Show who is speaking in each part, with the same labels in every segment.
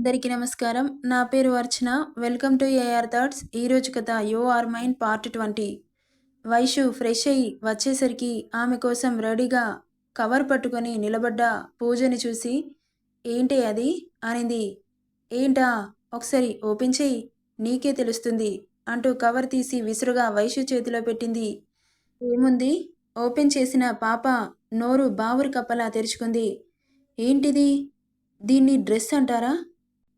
Speaker 1: అందరికీ నమస్కారం. నా పేరు Archana. Welcome to AR thoughts. ఈరోజు కథ you are mine part twenty. Vaishu fresh అయ్యి వచ్చేసరికి ఆమె కోసం రెడీగా కవర్ పట్టుకొని నిలబడ్డ పూజని చూసి ఏంటి అది? అనింది. ఏంటా? ఒకసారి ఓపెన్ చేయి నీకే తెలుస్తుంది అంటూ కవర్ తీసి విసురుగా వైషు చేతిలో పెట్టింది. ఏముంది? ఓపెన్ చేసిన పాప నోరు బావురు కప్పలా తెరుచుకుంది. ఏంటిది? దీన్ని డ్రెస్ అంటారా?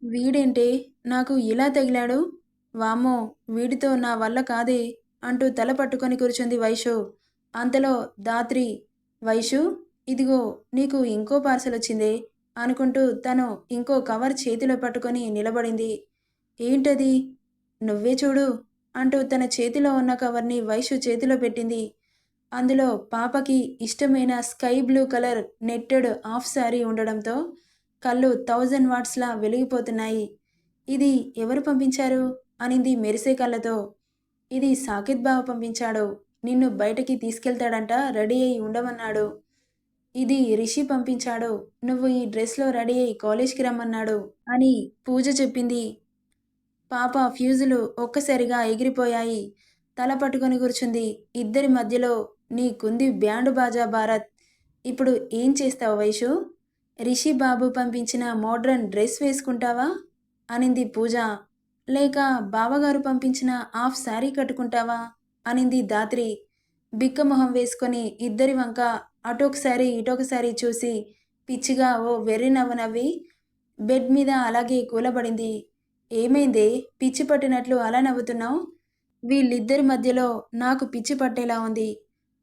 Speaker 1: వీడేంటే? నాకు ఇలా తగిలాడు? వామ్మో వీడితో నా వల్ల కాదే అంటూ తల పట్టుకొని కూర్చుంది వైషు. అంతలో దాత్రి వైషు ఇదిగో నీకు ఇంకో పార్సల్ వచ్చిందే అనుకుంటూ తను ఇంకో కవర్ చేతిలో పట్టుకొని నిలబడింది. ఏంటది? నువ్వే చూడు అంటూ తన చేతిలో ఉన్న కవర్ని వైషు చేతిలో పెట్టింది. అందులో పాపకి ఇష్టమైన sky blue colour netted half sari ఉండడంతో కళ్ళు థౌజండ్ వాట్స్లా వెలిగిపోతున్నాయి. ఇది ఎవరు పంపించారు? అనింది మెరిసే కళ్ళతో. ఇది సాకిత్ బావ పంపించాడు. నిన్ను బయటకి తీసుకెళ్తాడంట రెడీ అయి ఉండమన్నాడు. ఇది రిషి పంపించాడు. నువ్వు ఈ డ్రెస్లో రెడీ అయి కాలేజ్కి రమ్మన్నాడు అని పూజ చెప్పింది. పాప ఫ్యూజులు ఒక్కసారిగా ఎగిరిపోయాయి. తల పట్టుకొని కూర్చుంది. ఇద్దరి మధ్యలో నీ కుంది బ్యాండ్ బాజా భారత్. ఇప్పుడు ఏం చేస్తావు వైషు? రిషి బాబు పంపించిన మోడ్రన్ డ్రెస్ వేసుకుంటావా? అనింది పూజ. లేక బావగారు పంపించిన హాఫ్ శారీ కట్టుకుంటావా? అనింది దాత్రి. బిక్కమొహం వేసుకొని ఇద్దరి వంక అటొకసారి ఇటొకసారి చూసి పిచ్చిగా ఓ వెర్రి నవ్వు నవ్వి బెడ్ మీద అలాగే కూలబడింది. ఏమైందే? పిచ్చి పట్టినట్లు అలా నవ్వుతున్నావు? వీళ్ళిద్దరి మధ్యలో నాకు పిచ్చి పట్టేలా ఉంది.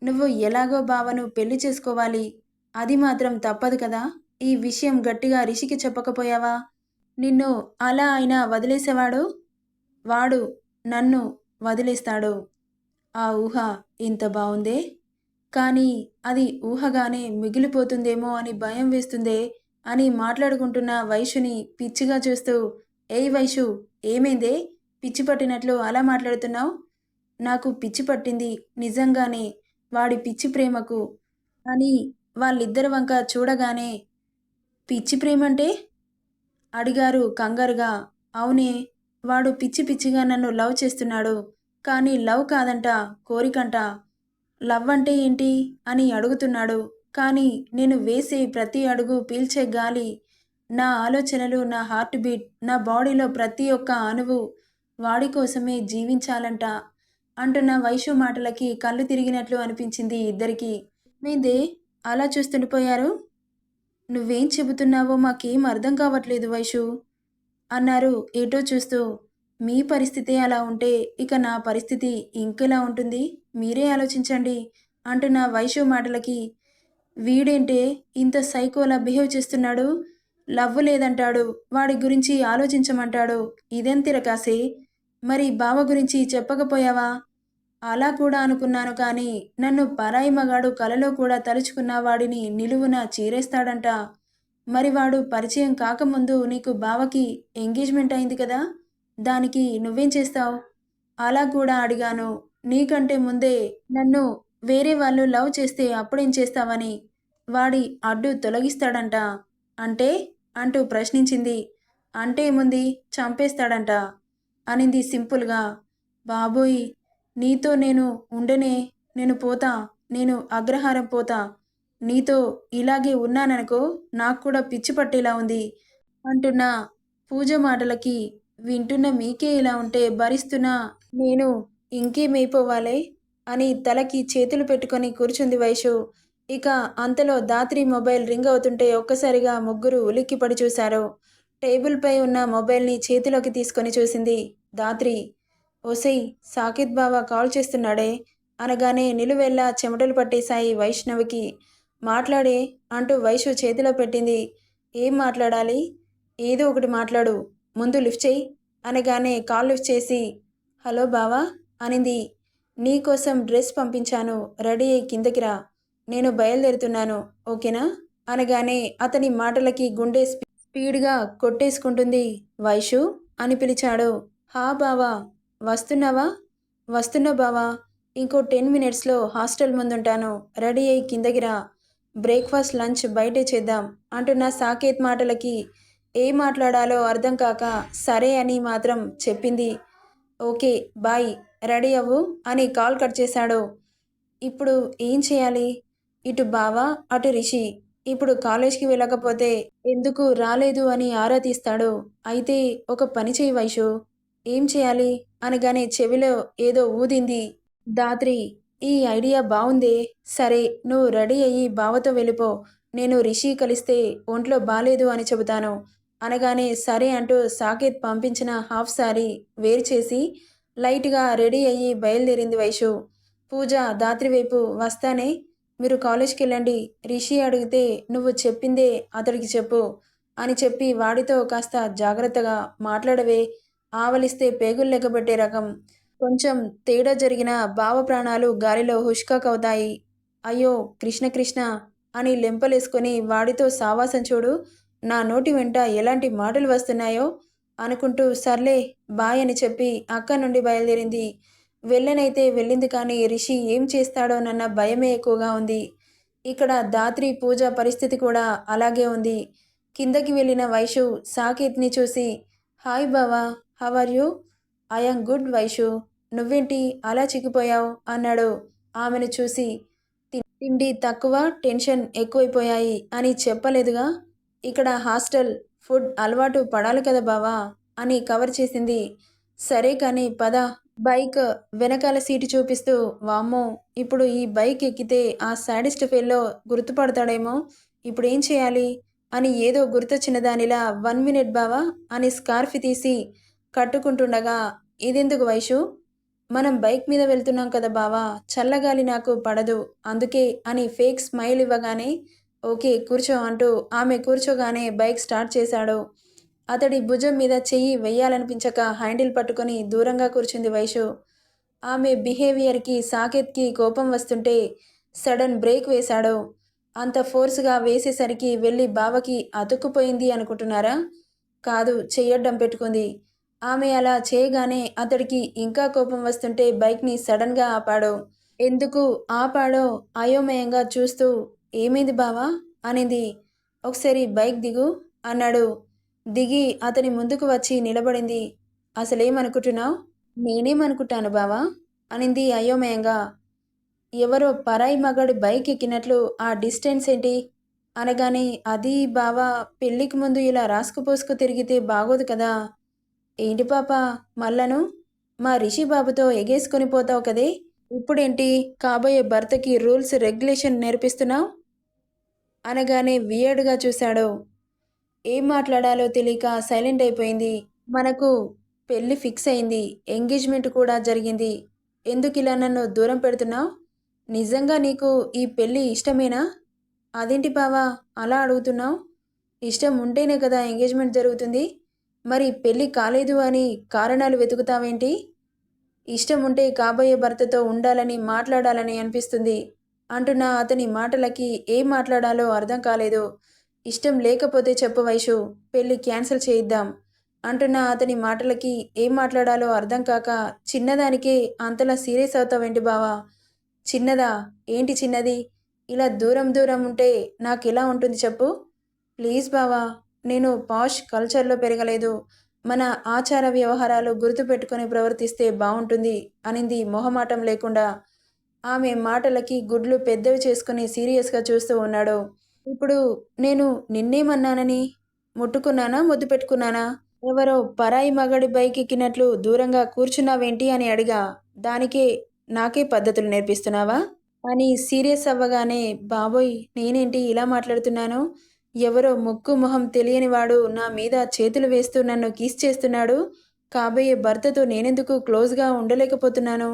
Speaker 1: నువ్వు ఎలాగో బావను పెళ్ళి చేసుకోవాలి. అది మాత్రం తప్పదు కదా? ఈ విషయం గట్టిగా రిషికి చెప్పకపోయావా? నిన్ను అలా అయినా వదిలేసేవాడు? వాడు నన్ను వదిలేస్తాడు. ఆ ఊహ ఇంత బాగుందే కానీ అది ఊహగానే మిగిలిపోతుందేమో అని భయం వేస్తుందే అని మాట్లాడుకుంటున్న వైషుని పిచ్చిగా చూస్తూ ఏయ్ వైషు ఏమైందే? పిచ్చి పట్టినట్లు అలా మాట్లాడుతున్నావు? నాకు పిచ్చి పట్టింది నిజంగానే వాడి పిచ్చి ప్రేమకు అని వాళ్ళిద్దరి వంక చూడగానే పిచ్చి ప్రేమంటే? అడిగారు కంగారుగా. అవునే వాడు పిచ్చి పిచ్చిగా నన్ను లవ్ చేస్తున్నాడు. కానీ లవ్ కాదంట కోరికంట. లవ్ అంటే ఏంటి? అని అడుగుతున్నాడు. కానీ నేను వేసే ప్రతి అడుగు పీల్చే గాలి నా ఆలోచనలు నా హార్ట్ బీట్ నా బాడీలో ప్రతి ఒక్క అణువు వాడి కోసమే జీవించాలంట అంటున్న వైషు మాటలకి కళ్ళు తిరిగినట్లు అనిపించింది ఇద్దరికీ. మీదే అలా చూస్తుండిపోయారు? నువ్వేం చెబుతున్నావో మాకేం అర్థం కావట్లేదు వైషు అన్నారు ఏటో చూస్తూ. మీ పరిస్థితి అలా ఉంటే ఇక నా పరిస్థితి ఇంకెలా ఉంటుంది? మీరే ఆలోచించండి అంటున్న వైషు మాటలకి. వీడేంటే ఇంత సైకోలా బిహేవ్ చేస్తున్నాడు? లవ్ లేదంటాడు. వాడి గురించి ఆలోచించమంటాడు. ఇదేం తిరకాసే? మరి బావ గురించి చెప్పకపోయావా? అలా కూడా అనుకున్నాను కానీ నన్ను పరాయి మగాడు కలలో కూడా తలుచుకున్న వాడిని నిలువున చీరేస్తాడంట. మరి వాడు పరిచయం కాకముందు నీకు బావకి ఎంగేజ్మెంట్ అయింది కదా? దానికి నువ్వేం చేస్తావు? అలా కూడా అడిగాను. నీకంటే ముందే నన్ను వేరే వాళ్ళు లవ్ చేస్తే అప్పుడేం చేస్తావని వాడి అడ్డు తొలగిస్తాడంట. అంటే? అంటూ ప్రశ్నించింది. అంటే ఏముంది? చంపేస్తాడంట. అనింది సింపుల్గా. బాబోయ్ నీతో నేను ఉండనే నేను పోతా నేను అగ్రహారం పోతా. నీతో ఇలాగే ఉన్నాననుకో నాకు కూడా పిచ్చి పట్టేలా ఉంది అంటున్న పూజ మాటలకి వింటున్న మీకే ఇలా ఉంటే భరిస్తున్నా నేను ఇంకేమైపోవాలే అని తలకి చేతులు పెట్టుకొని కూర్చుంది వైషు. ఇక అంతలో దాత్రి మొబైల్ రింగ్ అవుతుంటే ఒక్కసారిగా ముగ్గురు ఉలిక్కిపడి చూశారు. టేబుల్పై ఉన్న మొబైల్ని చేతిలోకి తీసుకొని చూసింది దాత్రి. ఓసై సాకిత్ బావ కాల్ చేస్తున్నాడే. అనగానే నిలువెల్లా చెమటలు పట్టేశాయి వైష్ణవికి. మాట్లాడే అంటూ వైషు చేతిలో పెట్టింది. ఏం మాట్లాడాలి? ఏదో ఒకటి మాట్లాడు. ముందు లిఫ్ట్ చేయి. అనగానే కాల్ లిఫ్ట్ చేసి హలో బావా అనింది. నీకోసం డ్రెస్ పంపించాను. రెడీ అయ్యి కిందకి రా. నేను బయలుదేరుతున్నాను. ఓకేనా? అనగానే అతని మాటలకి గుండె స్పీడ్గా కొట్టేసుకుంటుంది వైషు అని పిలిచాడు. హా బావా వస్తున్నావా? వస్తున్నా బావా. ఇంకో టెన్ మినిట్స్లో హాస్టల్ ముందుంటాను. రెడీ అయ్యి కిందకి రా. బ్రేక్ఫాస్ట్ లంచ్ బయటే చేద్దాం అంటున్న సాకేత్ మాటలకి. ఏం మాట్లాడాలో అర్థం కాక సరే అని మాత్రం చెప్పింది. Okay bye. రెడీ అవ్వు అని కాల్ కట్ చేశాడు. ఇప్పుడు ఏం చేయాలి? ఇటు బావా అటు రిషి. ఇప్పుడు కాలేజ్కి వెళ్ళకపోతే ఎందుకు రాలేదు అని ఆరా తీస్తాడు. అయితే ఒక పని చేయి వైషు. ఏం చేయాలి? అనగానే చెవిలో ఏదో ఊదింది. దాత్రి ఈ ఐడియా బాగుందే సరే నువ్వు రెడీ అయ్యి బావతో వెళ్ళిపో. నేను రిషి కలిస్తే ఒంట్లో బాలేదు అని చెబుతాను. అనగానే సరే అంటూ సాకేత్ పంపించిన హాఫ్ సారీ వేరు చేసి లైట్గా రెడీ అయ్యి బయలుదేరింది వైషు. పూజ దాత్రి వైపు వస్తానే మీరు కాలేజ్కి వెళ్ళండి రిషి అడిగితే నువ్వు చెప్పిందే అతడికి చెప్పు అని చెప్పి వాడితో కాస్త జాగ్రత్తగా మాట్లాడవే. ఆవలిస్తే పేగులు లెక్కబెట్టే రకం. కొంచెం తేడా జరిగిన భావ ప్రాణాలు గాలిలో హుష్కాకవుతాయి. అయ్యో కృష్ణ కృష్ణ అని లెంపలేసుకొని వాడితో సావాసం చూడు నా నోటి వెంట ఎలాంటి మాటలు వస్తున్నాయో అనుకుంటూ సర్లే బాయ్ అని చెప్పి అక్క నుండి బయలుదేరింది. వెళ్ళనైతే వెళ్ళింది కానీ రిషి ఏం చేస్తాడోనన్న భయమే ఎక్కువగా ఉంది. ఇక్కడ దాత్రి పూజ పరిస్థితి కూడా అలాగే ఉంది. కిందకి వెళ్ళిన వైషు సాకేత్ని చూసి హాయ్ బావా how are you I'm good Vaishu నువ్వేంటి? అలా చిక్కిపోయావు? అన్నాడు. ఆమెను చూసి "తి- తిండి తక్కువ టెన్షన్ ఎక్కువైపోయాయి అని చెప్పలేదుగా? ఇక్కడ హాస్టల్ ఫుడ్ అలవాటు పడాలి కదా బావా అని కవర్ చేసింది. సరే కానీ పద. బైక్ వెనకాల సీటు చూపిస్తూ వామ్మో ఇప్పుడు ఈ బైక్ ఎక్కితే ఆ సాడిస్ట్ ఫెల్లో గుర్తుపడతాడేమో. ఇప్పుడు ఏం చేయాలి? అని ఏదో గుర్తొచ్చిన దానిలా వన్ మినిట్ బావా అని స్కార్ఫ్ తీసి కట్టుకుంటుండగా ఇదెందుకు వైషు? మనం బైక్ మీద వెళ్తున్నాం కదా బావా చల్లగాలి నాకు పడదు అందుకే అని ఫేక్ స్మైల్ ఇవ్వగానే ఓకే కూర్చో అంటూ ఆమె కూర్చోగానే బైక్ స్టార్ట్ చేశాడు. అతడి భుజం మీద చెయ్యి వెయ్యాలనిపించక హ్యాండిల్ పట్టుకొని దూరంగా కూర్చుంది వైషు. ఆమె బిహేవియర్కి సాకేత్కి కోపం వస్తుంటే సడన్ బ్రేక్ వేశాడు. అంత ఫోర్స్గా వేసేసరికి వెళ్ళి బావకి అతుక్కుపోయింది అనుకుంటున్నారా? కాదు చెయ్యడ్డం పెట్టుకుంది. ఆమె అలా చేయగానే అతడికి ఇంకా కోపం వస్తుంటే బైక్ని సడన్గా ఆపాడు. ఎందుకు ఆపాడో అయోమయంగా చూస్తూ ఏమైంది బావా? అనింది. ఒకసారి బైక్ దిగు అన్నాడు. దిగి అతని ముందుకు వచ్చి నిలబడింది. అసలేమనుకుంటున్నావు? నేనేమనుకుంటాను బావా అనింది అయోమయంగా. ఎవరో పరాయి మగాడి బైక్ ఎక్కినట్లు ఆ డిస్టెన్స్ ఏంటి? అనగానే అది బావా పెళ్ళికి ముందు ఇలా రాసుకుపోసుకు తిరిగితే బాగోదు కదా ఏంటి పాప? మల్లను? మా రిషి బాబుతో ఎగేసుకొని పోతావు కదే. ఇప్పుడేంటి? కాబోయే భర్తకి రూల్స్ రెగ్యులేషన్ నేర్పిస్తున్నావు? అనగానే వియర్డ్గా చూశాడు. ఏం మాట్లాడాలో తెలియక సైలెంట్ అయిపోయింది. మనకు పెళ్ళి ఫిక్స్ అయింది. ఎంగేజ్మెంట్ కూడా జరిగింది. ఎందుకు ఇలా నన్ను దూరం పెడుతున్నావు? నిజంగా నీకు ఈ పెళ్ళి ఇష్టమేనా? అదేంటి బావా అలా అడుగుతున్నావు? ఇష్టం ఉంటేనే కదా ఎంగేజ్మెంట్ జరుగుతుంది. మరి పెళ్ళి కాలేదు అని కారణాలు వెతుకుతావేంటి? ఇష్టం ఉంటే కాబోయే భర్తతో ఉండాలని మాట్లాడాలని అనిపిస్తుంది. అంటున్న అతని మాటలకి ఏం మాట్లాడాలో అర్థం కాలేదు. ఇష్టం లేకపోతే చెప్పు వైషు పెళ్ళి క్యాన్సిల్ చేయిద్దాం. అంటున్న అతని మాటలకి ఏం మాట్లాడాలో అర్థం కాక చిన్నదానికే అంతలా సీరియస్ అవుతావేంటి బావా? చిన్నదా? ఏంటి చిన్నది? ఇలా దూరం దూరం ఉంటే నాకు ఎలా ఉంటుంది చెప్పు? ప్లీజ్ బావా నేను పాష్ కల్చర్లో పెరగలేదు. మన ఆచార వ్యవహారాలు గుర్తుపెట్టుకొని ప్రవర్తిస్తే బాగుంటుంది అనింది మొహమాటం లేకుండా. ఆమె మాటలకి గుడ్లు పెద్దవి చేసుకుని సీరియస్గా చూస్తూ ఉన్నాడు. ఇప్పుడు నేను నిన్నేమన్నానని? ముట్టుకున్నానా? ముద్దు పెట్టుకున్నానా? ఎవరో పరాయి మగడి బైక్ ఎక్కినట్లు దూరంగా కూర్చున్నావేంటి అని అడిగా. దానికే నాకే పద్ధతులు నేర్పిస్తున్నావా? అని సీరియస్ అవ్వగానే బాబోయ్ నేనేంటి ఇలా మాట్లాడుతున్నాను? ఎవరో ముక్కు మొహం తెలియని వాడు నా మీద చేతులు వేస్తూ నన్ను కీస్ చేస్తున్నాడు. కాబోయే భర్తతో నేనెందుకు క్లోజ్గా ఉండలేకపోతున్నాను?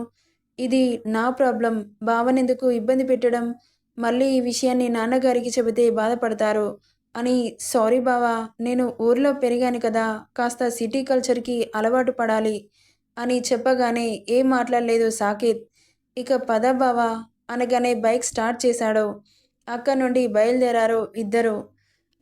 Speaker 1: ఇది నా ప్రాబ్లం. భావనెందుకు ఇబ్బంది పెట్టడం? మళ్ళీ ఈ విషయాన్ని నాన్నగారికి చెబితే బాధపడతారు. అని సారీ బావా నేను ఊర్లో పెరిగాను కదా కాస్త సిటీ కల్చర్కి అలవాటు పడాలి అని చెప్పగానే ఏం మాట్లాడలేదు సాకేత్. ఇక పద బావా అనగానే బైక్ స్టార్ట్ చేశాడు. అక్కడ నుండి బయలుదేరారు ఇద్దరు.